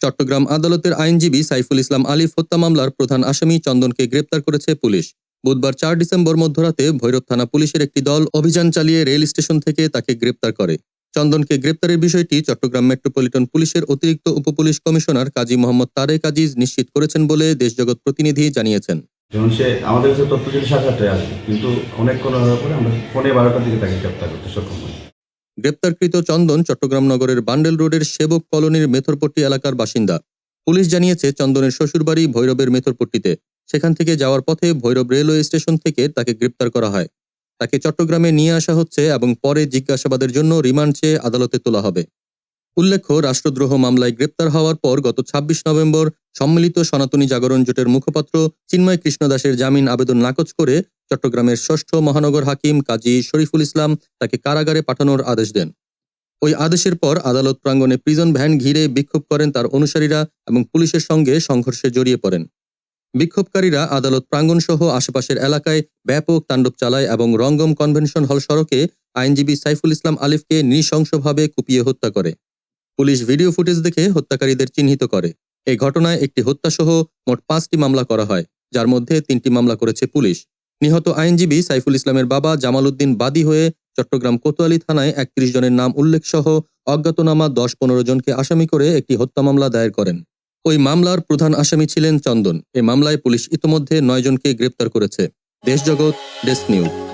চট্টগ্রাম আদালতের আইনজীবী সাইফুল ইসলাম আলিফ হত্যা মামলার প্রধান আসামি চন্দনকে গ্রেপ্তার করেছে পুলিশ। বুধবার চার ডিসেম্বর মধ্যরাতে ভৈরব থানা পুলিশের একটি দল অভিযান চালিয়ে রেল স্টেশন থেকে তাকে গ্রেপ্তার করে। চন্দনকে গ্রেপ্তারের বিষয়টি চট্টগ্রাম মেট্রোপলিটন পুলিশের অতিরিক্ত উপপুলিশ কমিশনার কাজী মোহাম্মদ তারেক আজিজ নিশ্চিত করেছেন বলে দেশজগৎ প্রতিনিধি জানিয়েছেন। আমাদের কাছে তথ্য আসবে, কিন্তু অনেকক্ষণ হওয়ার পরে আমরা বারোটার দিকে তাকে গ্রেপ্তার করতে সক্ষম গ্রেপ্তারকৃত চন্দন চট্টগ্রাম নগরের বান্ডেল রোডের সেবক কলোনির মেথরপট্টি এলাকার বাসিন্দা। পুলিশ জানিয়েছে, চন্দনের শ্বশুরবাড়ি ভৈরবের মেথরপট্টিতে। সেখান থেকে যাওয়ার পথে ভৈরব রেলওয়ে স্টেশন থেকে তাকে গ্রেপ্তার করা হয়। তাকে চট্টগ্রামে নিয়ে আসা হচ্ছে এবং পরে জিজ্ঞাসাবাদের জন্য রিমান্ড চেয়ে আদালতে তোলা হবে। উল্লেখ্য, রাষ্ট্রদ্রোহ মামলায় গ্রেপ্তার হওয়ার পর গত ২৬ নভেম্বর সম্মিলিত সনাতনী জাগরণ জোটের মুখপাত্র চিন্ময় কৃষ্ণ দাসের জামিন আবেদন নাকচ করে চট্টগ্রামের ষষ্ঠ মহানগর হাকিম কাজী শরীফুল ইসলাম তাকে কারাগারে পাঠানোর আদেশ দেন। ওই আদেশের পর আদালত প্রাঙ্গণে প্রিজন ভ্যান ঘিরে বিক্ষোভ করেন তার অনুসারীরা এবং পুলিশের সঙ্গে সংঘর্ষে জড়িয়ে পড়েন। বিক্ষোভকারীরা আদালত প্রাঙ্গণ সহ আশেপাশের এলাকায় ব্যাপক তাণ্ডব চালায় এবং রঙ্গম কনভেনশন হল সড়কে আইনজীবী সাইফুল ইসলাম আলিফকে নৃশংসভাবে কুপিয়ে হত্যা করে। পুলিশ ভিডিও ফুটেজ দেখে হত্যাকারীদের চিহ্নিত করে। এই ঘটনায় একটি হত্যাসহ মোট পাঁচটি মামলা করা হয়, যার মধ্যে তিনটি মামলা করেছে পুলিশ। নিহত আইনজীবী সাইফুল ইসলামের বাবা জামাল উদ্দিন বাদী হয়ে চট্টগ্রাম কোতোয়ালি থানায় একত্রিশ জনের নাম উল্লেখ সহ অজ্ঞাতনামা দশ পনেরো জনকে আসামি করে একটি হত্যা মামলা দায়ের করেন। ওই মামলার প্রধান আসামি ছিলেন চন্দন। এ মামলায় পুলিশ ইতোমধ্যে নয় জনকে গ্রেপ্তার করেছে। Deshjagat desk news.